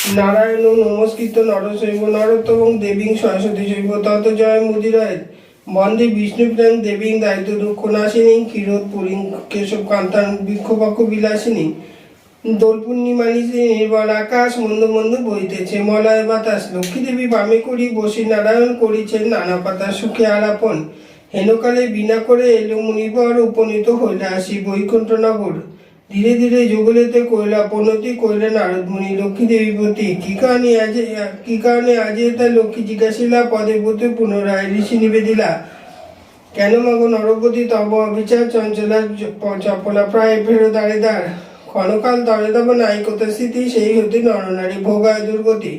নারায়ণ নমস্কৃত নরশৈব নরোত্তম দেবীং সরস্বতী শৈব তত জয় মুদিরায়। বন্দে বিষ্ণুপ্রেম দেবীং দায়িত্ব দুঃখ নাশিনী ক্ষীরোদ পুরীং কেশব কান্তান বৃক্ষপক্ষ বিলাসিনী। দোল পূর্ণিমা নির্মল আকাশ মন্দ মন্দ বইতেছে মলয় বাতাস। লক্ষ্মী দেবী বামে করি বসি, নারায়ণ করিছেন নানা পাতা সুখে আলাপন। হেনকালে বিনা করে এলো মুনিবর, উপনীত হইলে আসি বৈকুণ্ঠ নগর। ধীরে ধীরে যুগলেতে কইলা পনতি কইলে নারদ মুনি লক্ষ্মী দেবী প্রতি কি কারণে আজ কি কারণে আজ তা লক্ষ্মী জিজ্ঞাসিলা? পদে পদে পুনরায় ঋষি নিবেদিলা। কেন মাগো নরপতি তব অবিচার চঞ্চলা চপলা প্রায় ফেরো দাঁড়ে দাঁড় ক্ষণকাল দরে দব নায়িকতা স্থিতি, সেই হতে নরনারী ভোগায় দুর্গতি।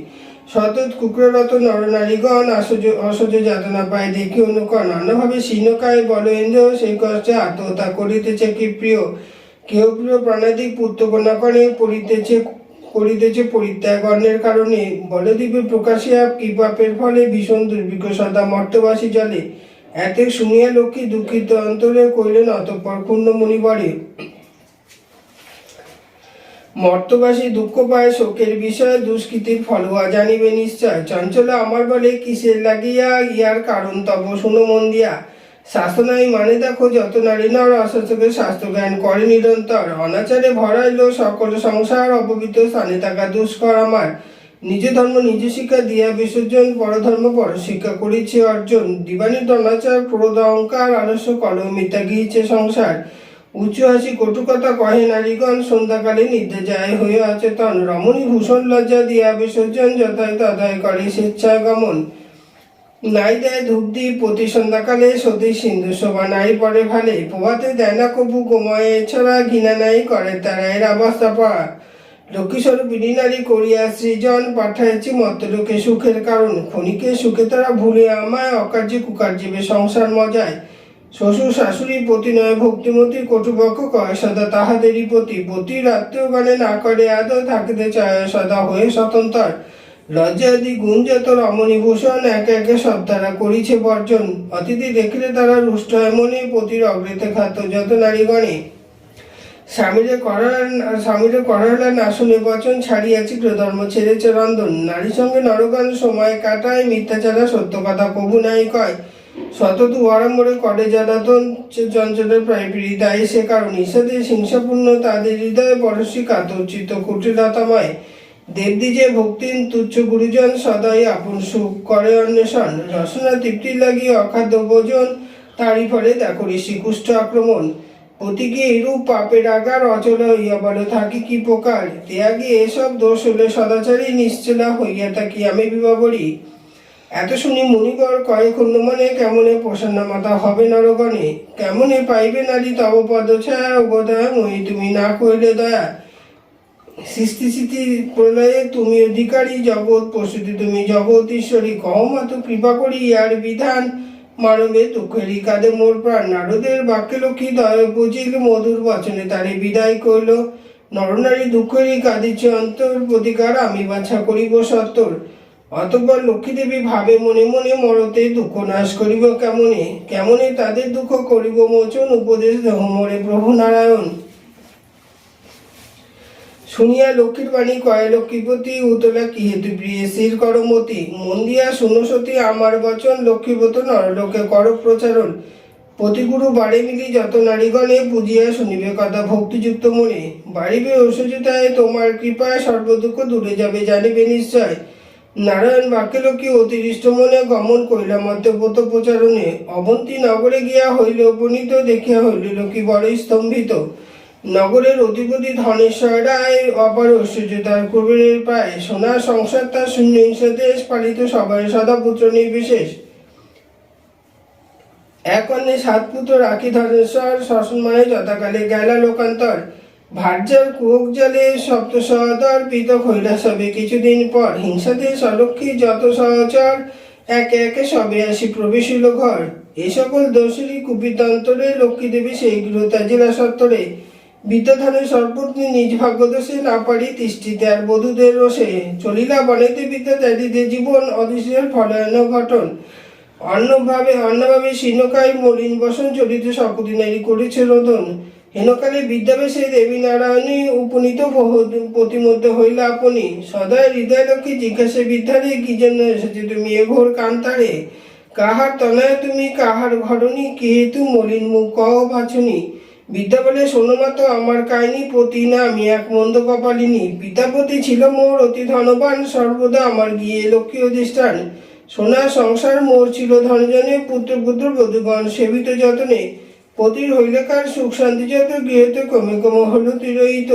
সতত কুকুররত নরনারীগণ আসজ অসহ্য যাতনা পায়। দেখি অনুকরণ। অন্যভাবে শীর্ণকায় বলেন্দ্র সেই কষ্টে আত্মহত্যা করিতেছে কি প্রিয়? কেউ প্রিয় প্রাণাদিক পুত্রকন্যা করে পড়িতেছে করিতেছে পরিত্যাগ অন্যের কারণে বলদ্বীপে প্রকাশিয়া কি পাপের ফলে ভীষণ দুর্ভিক্ষ সদা মর্তবাসী জলে। এত শুনিয়া লক্ষ্মী দুঃখিত অন্তরে কইলেন অতঃপর পূর্ণ মণিবরে মর্তবাসী দুঃখ পায়, শোকের বিষয়ে দুষ্কৃতির ফলোয়া জানিবে নিশ্চয়। চঞ্চলা, আমার বলে কিসের লাগিয়া, ইয়ার কারণ তব, শুনো মন দিয়া শাসনাই মানে দেখো যত নারী নর অসচকে স্বাস্থ্য জ্ঞান করে নিরন্তর। অনাচারে ভরাইল সকল সংসার, অপবিত্র স্থানে থাকা দুষ্কর আমার। নিজ ধর্ম, নিজ শিক্ষা দিয়া বিসর্জন, পরধর্ম পর শিক্ষা করিছে অর্জন। দিবানিত অনাচার ক্রোধ, অহংকার, আলস্য কলম মিথ্যা গিয়েছে সংসার। উঁচু হাসি কটুকথা কহে নারীগণ, সন্ধ্যাকালে নিদ্রা যায় হয়ে অচেতন। রমণী ভূষণ লজ্জা দিয়া বিসর্জন, যথায় তথায় করে স্বেচ্ছায় গমন নাই দেয় ধূপদি প্রতি সন্ধ্যাকালে সতী সিন্ধু শোভা নাই পরে ভালে। প্রভাতে দেয় না কবু, গোময় এছাড়া ঘৃণা নাই করে তারা এর অবস্থা পাওয়া লক্ষ্মীস্বরূপিণী নারী করিয়া সৃজন পাঠাইছি মর্তলোকে সুখের কারণ। ক্ষণিকে সুখে তারা ভুলে আমায় অকার্যে কুকার্যে সংসার মজায়। শ্বশুর শাশুড়ি প্রতি নয় ভক্তিমতী কটুপক্ষ কয়, সদা তাহাদেরই প্রতি। পতির আত্মীয়গণে না করে আদৌ থাকিতে চায় সদা হয়ে স্বতন্ত্র লজ্জাদি রমণী ভূষণ একে একে সব তারা করিছে বর্জন। অতিথি দেখিলে তারা রুষ্ট এমনই মনে, পতির অগ্রেতে খাত যত নারীগণে স্বামীরে করার স্বামীরে করার না শুনে বচন ছাড়িয়াছি প্রধর্ম ছেড়েছে রন্ধন। নারীর সঙ্গে নরগান সময় কাটায়, মিথ্যাচারা সত্য কথা কবু নাই কয়। শততু আড়ম্বরে করে জ্বালাতন চঞ্চলের প্রায় হৃদয় সে কারণ ঈশাদের হিংসাপূর্ণ তাদের হৃদয়ে পরশী কাতর্চিত কুটিলতাময়। দেবদ্বিজে ভক্তিন তুচ্ছ গুরুজন সদাই আপন সুখ করে অন্বেষণ। রসনা তৃপ্তি লাগিয়ে অখাদ্য ভোজন, তারই ফলে দেখো ঋষি আক্রমণ। অতিকে এরূপ পাপের আগার অচল হইয়া বলে, থাকি কি প্রকার? ত্যাগে এসব দোষ হলে সদাচারী নিশ্চলা হইয়া থাকি আমি বিবাহ করি এত শুনি মুনিবর কয় ক্ষুণ্ণ মনে কেমনে প্রসন্ন মাতা হবে নরগণে? কেমনে পাইবে নারী তব পদ ছায়া উবোধয়া মই তুমি না কইলে দয়া। সৃষ্টি স্থিতি প্রলয়ে তুমি অধিকারী জগৎ, প্রসূতি তুমি জগৎ, ঈশ্বরী কহমাত কৃপা করি ইয়ার বিধান। মানবে দুঃখেরই কাঁদে মোর প্রাণ, নারদের বাক্যে লক্ষ্মী দয় বুঝিল, মধুর বচনে তারে বিদায় করল নরনারী দুঃখেরই কাঁদিছে অন্তর, প্রতিকার আমি বাছা করিব সত্তর। অতঃপর লক্ষ্মী দেবী ভাবে মনে মনে, মরতে দুঃখ নাশ করিব কেমনে? কেমনে তাদের দুঃখ করিব মোচন, উপদেশ দেহ মরে প্রভু নারায়ণ। শুনিয়া লক্ষ্মীর বাণী কয়, লক্ষ্মীপতি, উতলা কি হেতু প্রিয়? স্থির করমতি মন দিয়া শুনো সতী, আমার বচন লক্ষ্মীপত নরলোকে কর প্রচারণ। প্রতিগুরু বাড়ি মিলি যত নারীগণে পুজিয়া শুনিবে কথা ভক্তিযুক্ত মনে। বাড়িবে ঐশ্বর্যতায় তোমার কৃপায় সর্বদুঃখ দূরে যাবে, জানিবে নিশ্চয়। নারায়ণ বাক্যে লক্ষ্মী অতিরিষ্ট মনে গমন করিলা মধ্যপত প্রচারণে। অবন্তী নগরে গিয়া হইল উপনীত, দেখিয়া হইল লক্ষ্মী বড়ই স্তম্ভিত। নগরের অধিপতি ধনেশ্বর রায় অপার ঐশ্বর্যতার কুবেরের পায় সোনার সংসার তার শূন্য দেশ পালিত সবাই সদা পুত্র নির্বিশেষ। এক সাত পুত্র রাখি ধনেশ্বর, শাসন মানে যথাকালে গেলা লোকান্তর। ভার্যার কুয়োক জলে সপ্ত সহদর পৃথক হইলা সবে কিছুদিন পর হিংসাতে সলক্ষী যত সহচর, একে একে সবে আসি প্রবেশিল ঘর। এ সকল দোষী কুপিতন্তরে লক্ষ্মী দেবী সেই তাজিলা সত্তরে। বিদ্যাধানের সর্বত্নী নিজ ভাগ্যদোষে না পারি তিষ্ঠিতে আর বধূদের রোষে চলিলা বনেতে বিদ্যা ত্যাগীদের জীবন অদৃশ্যের ফলায়ন ঘটন। অন্যভাবে অন্যভাবে শীর্ণকায় মলিন বসন চলিত সকদিনারি করেছে রোদন। হেনকালে বিদ্যাবেশে দেবী নারায়ণী উপনীত বহু- প্রতিমধ্যে হইল আপনি। সদয় হৃদয় লক্ষ্মী জিজ্ঞাসা, বিদ্যারে, কি জন্য এসেছে তুমি এ ঘোর কান্তারে? কাহার তনয় তুমি? কাহার ঘরণী? কে হেতু মলিন মুখ কহ বাছুনি বিদ্যা বলে শোনো মা তো আমার কাহিনী পতি না আমি এক মন্দ কপালিনী। পিতাপতি ছিল মোর অতি ধনবান, সর্বদা আমার গিয়ে লক্ষ্মী অধিষ্ঠান। সোনার সংসার, মোর ছিল ধনজনে, পুত্র পুত্র বধুগণ সেবিত যতনে। পতির হইলেকার সুখ শান্তি যত, গৃহতে কমে কমে হল তিরোহিত।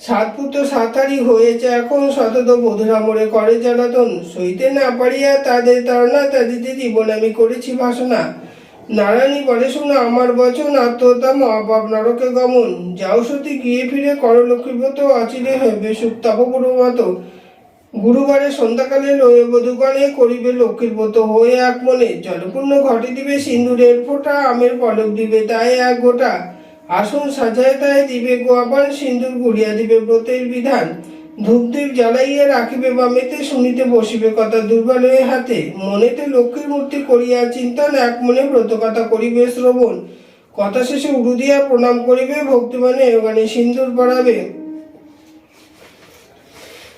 সাত পুত্র সাতারি হয়েছে এখন শতত বধুরা মরে করে জ্বালাতন। সইতে না পারিয়া তাদের তাড়না তাদের জীবন আমি করেছি ভাষণা নারায়ণী বলে, শোনো, আমার বচন আত্মহত্যা মহাপাপ নরকে গমন। যাও সতী, গিয়ে ফিরে কর লক্ষ্মীব্রত অচিরে হইবে সুখ তপপুর মতো গুরুবারে সন্ধ্যাকালে লয়ে বধুগণে করিবে লক্ষ্মীর ব্রত হয়ে এক মনে। জলপূর্ণ ঘটে দিবে সিন্দুরের ফোঁটা, আমের পলক দিবে তাই এক গোটা। আসন সাজায় তাই দিবে গোয়াপান সিন্দুর গুড়িয়া দিবে ব্রতের বিধান। ধূপদীপ জ্বালাইয়া রাখিবে বামেতে, শুনিতে বসিবে কথা দুর্বল হয়ে হাতে। মনেতে লক্ষ্মীর মূর্তি করিয়া চিন্তন এক মনে ব্রত কথা করিবে শ্রবণ। কথা শেষে উড়ু দিয়া প্রণাম করিবে, ভক্তিমানে ওখানে সিন্দুর পড়াবে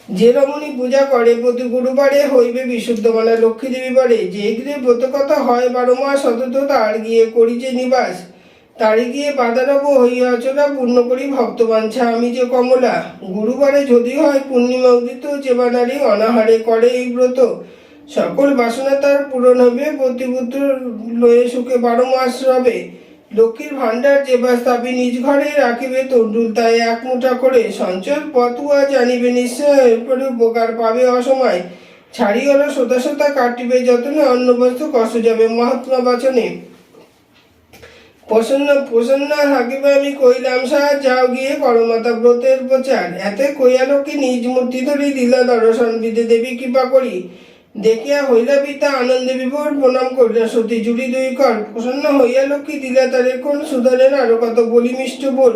যে রমণী পূজা করে, প্রতি গুরুবারে হইবে বিশুদ্ধ মানা লক্ষ্মী দেবী বারে যে গৃহে ব্রত কথা হয়, বারো মাস সতত তার গিয়ে করি যে নিবাস। তারি গিয়ে বাদারব হইয়া অচলা পূর্ণ করি ভক্তবাঞ্ছা আমি যে কমলা। গুরুবারে যদি হয় পূর্ণিমা উদিত, যে বা অনাহারে করে এই ব্রত। সকল বাসনা তার পূরণ হবে প্রতিপুত্র লয়ে সুখে বারো মাস রবে। লক্ষ্মীর ভাণ্ডার যে বা স্থাপি নিজ ঘরে রাখিবে তন্ডুল তাই এক মুঠা করে। সঞ্চয় পতুয়া জানিবে নিশ্চয়, এরপরে উপকার পাবে অসময়। ছাড়ি হলো সোতা সোতা কাটিবে যতনে অন্ন বস্তু কষ্ট যাবে মহাত্মা বাচনে। প্রসন্ন প্রসন্ন থাকিবে আমি কইলাম সাহা যাও গিয়ে করমাতা ব্রতের প্রচার। এতে কইয়ালোকে নিজ মূর্তি ধরি দিলা দর্শন বিদে দেবী কৃপা করি। দেখিয়া হইলা পিতা আনন্দে বিভোর, প্রণাম করিলা সতী জুড়ি দুই কর। প্রসন্ন হইয়া লক্ষ্মী দিলা তারে কোন সুধরেন আরও কত বলি মিষ্ট বল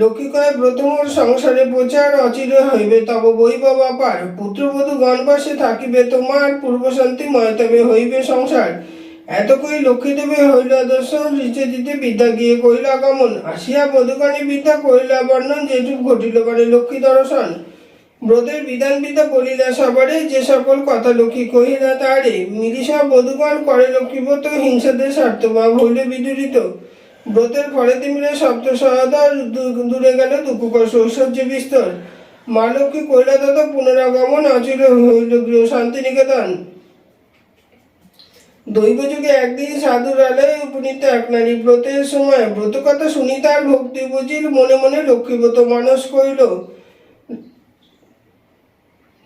লক্ষ্মী কয় ব্রতমোর সংসারে প্রচার অচির হইবে, তব বৈভব অপার পুত্রবধূ গণবাসে থাকিবে তোমার পূর্ব শান্তি ময়তবে হইবে সংসার। এত কই লক্ষ্মী দেবে হইল দর্শন রিচে দিতে বিদ্যা গিয়ে কইল আগমন। আসিয়া বধুকানী বিদ্যা কইলা বর্ণন যেটুক ঘটিল পারে লক্ষ্মী দর্শন। ব্রতের বিধান বিদ্যা বলিলা, সবারে যে সকল কথা লক্ষ্মী কহিলা তারে মিলিসা বধুগণ করে লক্ষ্মীব্রত হিংসাতে স্বার্থভাব হইলে বিদুরিত। ব্রতের ফলেতে মিলে সপ্ত সহায়তা দূরে গেল কষ্ট ঐশ্বর্য বিস্তর। মা লক্ষ্মী তথা পুনরাগমন অচির হইল গৃহ শান্তিনিকেতন। দৈব যুগে একদিন সাধুর আলয়ে উপনীত এক নারী ব্রতের সময় ব্রত কথা শুনি তার ভক্তি বুঝিল, মনে মনে লক্ষ্মীব্রত মানস কইল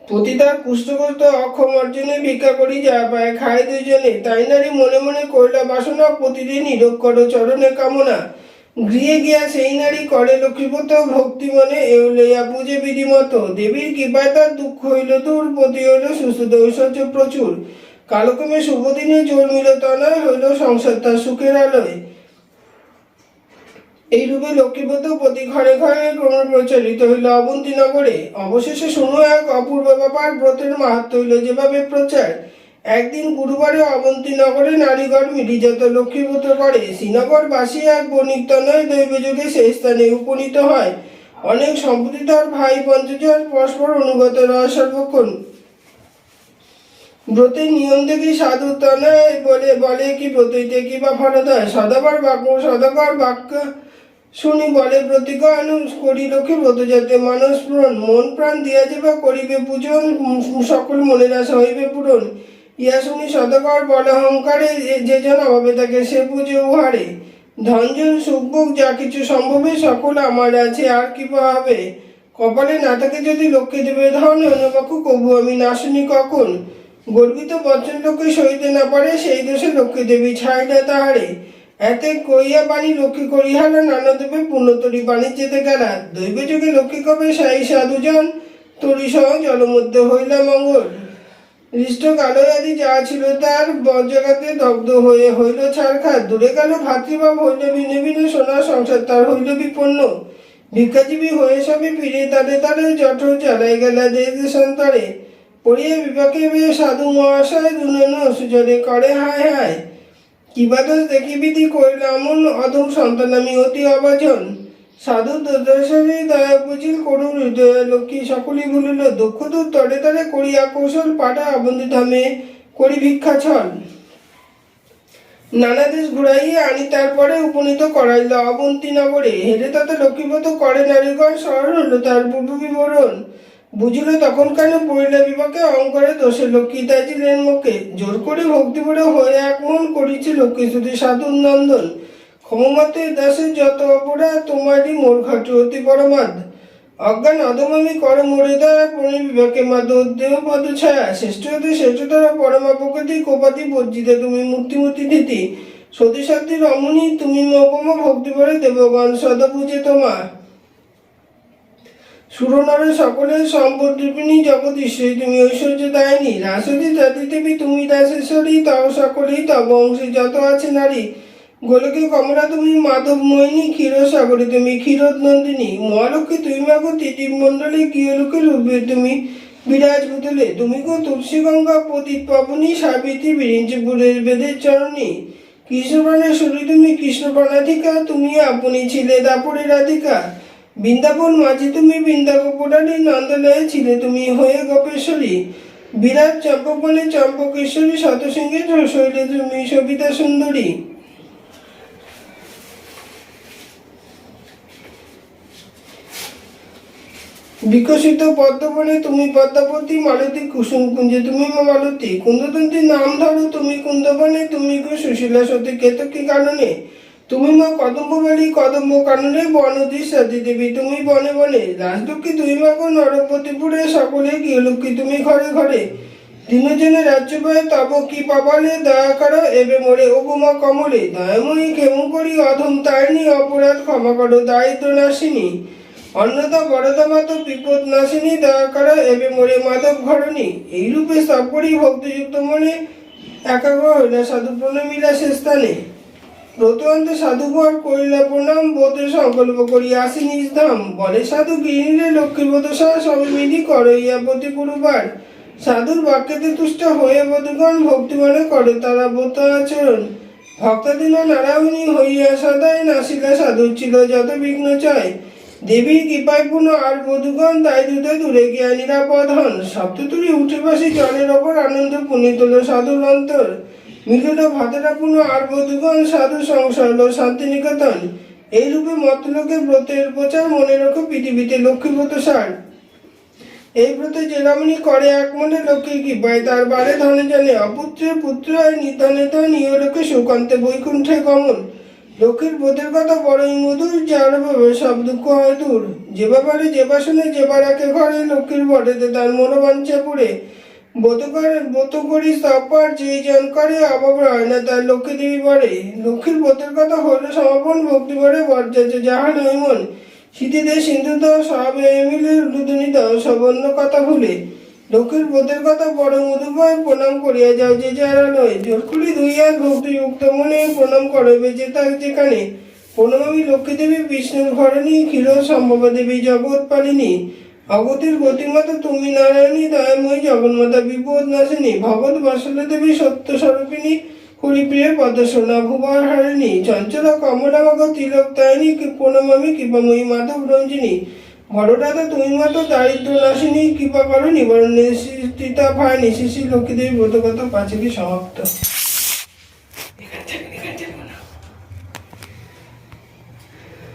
পতিতার কুষ্ঠগ্রস্ত অক্ষম অর্জনে ভিক্ষা করি যা পায় খায় দুইজনে। তাই নারী মনে মনে কইলা বাসনা প্রতিদিন নিরোগ করো চরণে কামনা। গৃহে গিয়া সেই নারী করে লক্ষ্মীপত ভক্তি মনে এও লইয়া পূজে বিধিমত দেবীর কৃপায় তার দুঃখ হইল দূর, পতি হইল সুস্থ ঐশ্বর্য প্রচুর। কালক্রমে শুভদিনে জন্মিল তনয় হইল সংসার তার সুখের আলোয়। এইরূপে লক্ষ্মীপত প্রতি ঘরে ঘরে ক্রমে প্রচারিত হইল অবন্তী নগরে অবশেষে শুনো এক অপূর্ব ব্যাপার, ব্রতের মাহাত্ম হইল যেভাবে প্রচার। একদিন গুরুবারে অবন্তী নগরে নারীগণ মিলিজাত লক্ষ্মীপুত্র করে। শ্রীনগর বাসী এক বণিক তনয় দৈব যুগে সেই স্থানে উপনীত হয়। অনেক সম্প্রীতর ভাই পঞ্চজন পরস্পর অনুগত রয় সর্বক্ষণ। ব্রতের নিয়ম দেখি সাধু তনয় বলে বলে কি ব্রতইতে কি বা ফলদয়? সদাবার বাক্য সদাবার বাক্য শুনি বলে প্রতিজ্ঞান করি লক্ষ্মী ব্রত যাতে মানুষ পূরণ। মন প্রাণ দিয়া যাবে করিবে পূজন, সকল মনের আশা হইবে পূরণ। ইয়া শুনি সদাকর বলে অহংকারে যে- যে জন অভাবে তাকে সে পুজো উহারে। ধনজন, সুখভোগ, যা কিছু সম্ভবে সকল আমার আছে, আর কি হবে? কপালে না থাকে যদি লক্ষ্মী দেবে ধন অনুপক্ষ কবু আমি না শুনি কখন? গর্বিত বচন লোকে সইতে না পারে সেই দোষে লক্ষ্মী দেবী ছাইলে তাহারে। এতে কইয়া বাণী লক্ষ্মী করিহালা নানা দেবে পুণ্যতরি বাণী যেতে গেলা। দৈব যুগে লক্ষ্মী কবে সাই সাধুজন? তরি সহ জলমধ্যে হইলা মঙ্গল। হৃষ্ট কালো আদি যা ছিল তার বজ্রঘাতে দগ্ধ হয়ে হইল ছাড়খাত দূরে গেল ভাতৃভাব হইল ভিন্ন ভিন্ন সোনা সংসার তার হইল বিপন্ন। ভিক্ষাজীবী হয়ে সবে ফিরে তাদের তাদের জঠর চালাই গেলা দেশ দেশান্তরে। পড়িয়ে বিপাকে বেয়ে সাধু মহাশয় দুনন সুজরে করে, হায় হায়। কিবা দোষ দেখি বিধি করিল এমন অধম সন্তান আমি অতি অবাজন। সাধু দুর্দশারী দয়া বুঝিল, করুণ হৃদয় লক্ষ্মী সকলেই বলিল, দুঃখ দূর তরে তরে করিয়া কৌশল পাঠা অবন্ধি ধামে করি ভিক্ষা ছল। নানা দেশ ঘুরাইয়া আনি তারপরে উপনীত করাইল অবন্তী নগরে। হেরে তাতে লক্ষ্মীপত করে নারীগণ শহর হলো তার পূর্ব বিবরণ। বুঝিল তখন কেন পড়িলে বিপাকে অঙ্করে দোষে লক্ষ্মী তাইছিলেন মুখে? জোর করে ভক্তি করে হয়ে এক মন করিছে লক্ষ্মী শুধু সাধুর নন্দন। ক্ষমমাতে দাসের যত অপরাধ, তোমারই মোর ঘাটু অতি পরমাদ অজ্ঞান অধমামি কর মরে দ্বারা বিবেকে মাদ দেহ পদ ছায়া। শ্রেষ্ঠ হতে শ্রেষ্ঠতর পরমা প্রকৃতি কোপাতি বর্জিত তুমি মূর্তিমূর্তি নীতি। সতী সাথী রমণী, তুমি মপম ভক্তি করে দেবগণ সদা পূজে তোমার সুরনরে সকলের সম্পদ ঈশ্বরী তুমি ঐশ্বর্য দায়নি। রাসতী জাতি দেবী, তুমি দাসেশ্বরী, তাও সকলেই তব অংশে যত আছে নারী। গোলকে কমলা, তুমি মাধব মোহিনী ক্ষীর সাগরী তুমি ক্ষীরোদ নন্দিনী। মহালক্ষ্মী, তুমি মাগো তিতিব মণ্ডলী, গৃহলোকে রূপে তুমি বিরাজ বুতলে তুমি গো তুলসী গঙ্গা পতিত পাবনী, সাবিত্রী বিরিঞ্চিপুরের বেদের চরণী। কৃষ্ণপ্রাণের সুরী তুমি কৃষ্ণপ্রাণাধিকা, তুমি আপনি ছিলে দাপরের রাধিকা। বৃন্দাবন মাঝে তুমি বৃন্দাবপুরারি নন্দলয়ে ছিলে, তুমি হয়ে গোপেশ্বরী। বিরাট চম্পকবনে চম্পকেশ্বরী শতসিংহে শৈলে তুমি সবিতা সুন্দরী। বিকশিত পদ্মবনে তুমি পদ্মাবতী, মালতী কুসুম কুঞ্জে তুমি মালতী। কুন্দতন্তীর নাম ধরো, তুমি কুন্দবনে, তুমি সুশীলা সতী কেতকী কাননে। তুমি মা কদম্ববাড়ি কদম্ব কাননে বনদী সতী দেবী তুমি বনে বনে। রাজলক্ষ্মী তুমি মা গো নরপতিপুরে সকলে গিয়ে লক্ষ্মী তুমি ঘরে ঘরে। দিনজনে রাজ্যবায় তব কি পাবালে, দয়া করো, এবে মোরে ওগুমা কমলে। দয়াময়ী কেমন করি, অধম তারিণী, অপরাধ ক্ষমা করো, দারিদ্র নাশিনী। অন্নদা বড়দা মাত, বিপদ নাশিনী, দয়া করো, এবে মোরে মাধব ঘরণী। এইরূপে সব করি, ভক্তিযুক্ত মনে, একাগ্র হইলা সাধু প্রণমিলা সে স্থানে। ব্রতন্ত সাধুঘর করিলা প্রণাম বোধে সংকল্প করি আসি নিজ ধাম। বলে, সাধু গিরিলে লক্ষ্মীবোধ সহ সবে মিলি করইয়া প্রতি গুরুবার। সাধুর বাক্যতে তুষ্ট হয়ে বধুগণ ভক্তিমানে করে তারা বোধ আচরণ। ভক্তাদিন নারায়ণী হইয়া সদাই নাসিলা সাধু ছিল যত বিঘ্ন চায়। দেবীর কৃপায় পূর্ণ, আর বধুগণ তাই দুধে দূরে গিয়া নিরাপদ হন। সপ্ততুরি উঠে বসে জলের ওপর আনন্দ পুনিত সাধুর অন্তর। মিলিত ভাতরাপূর্ণ আর বধুগণ সাধু সংসার হলো শান্তিনিকেতন। এই রূপে মতলোকে ব্রতের প্রচার মনে রেখো পৃথিবীতে লক্ষ্মীব্রত সার। এই ব্রতে যে করে এক মনে লক্ষ্মী কৃপায়, তার বারে ধনে জানে, অপুত্রে পুত্র হয় নিধনে ধন ইহলোকে সুকান্তে বৈকুণ্ঠে গমন। লক্ষ্মীর ব্রতের কথা বড়ই মধুর, যার ভাবে সব দুঃখ হয় দূর। যে ব্যাপারে যে বাসনে, যে বারাকে ঘরে লক্ষ্মীর বটেতে তার মনোবাঞ্ছা পুরে ব্রত করে ব্রত করি সপার যে জন করে অভাব হয় না তার লক্ষ্মী দেবী বলে। লক্ষ্মীর ব্রতের কথা হলো সমাপন ভক্তি করে বর্জাচ্ছে যাহা নয় মন। শীতিতে সিন্ধু দাও সব মিলে লুদুনি দাও সব অন্য কথা ভুলে। লক্ষ্মীর ব্রতের কথা বড় মধুময় প্রণাম করিয়া যাও যে যারা নয় জোরকুলি হাত ভক্তিযুক্ত মনে প্রণাম করবে যে তার যেখানে। প্রণামী লক্ষ্মী দেবী বিষ্ণুর ঘরণী ক্ষীর সম্ভব দেবী জগৎ পালিনী অগতির গতিমাতা তুমি নারায়ণী, দয়াময়ী, জগন্মাতা, বিপদ নাশিনী ভগৎ বাসলা দেবী সত্য স্বরূপিণী, হরিপ্রিয় পদসোনা ভুবর হারিণী, চঞ্চল কমলামগ তিলক তায়নি প্রণমামি কৃপাময়ী মাধব রঞ্জিনী বড়দাদা তুমি মাতো দারিদ্র নাশিনী, কৃপা করো নিবারণ নিশ্চিতা ভাই নিশিসি লক্ষ্মীদেবী ব্রতগত পাঁচটি সমাপ্ত।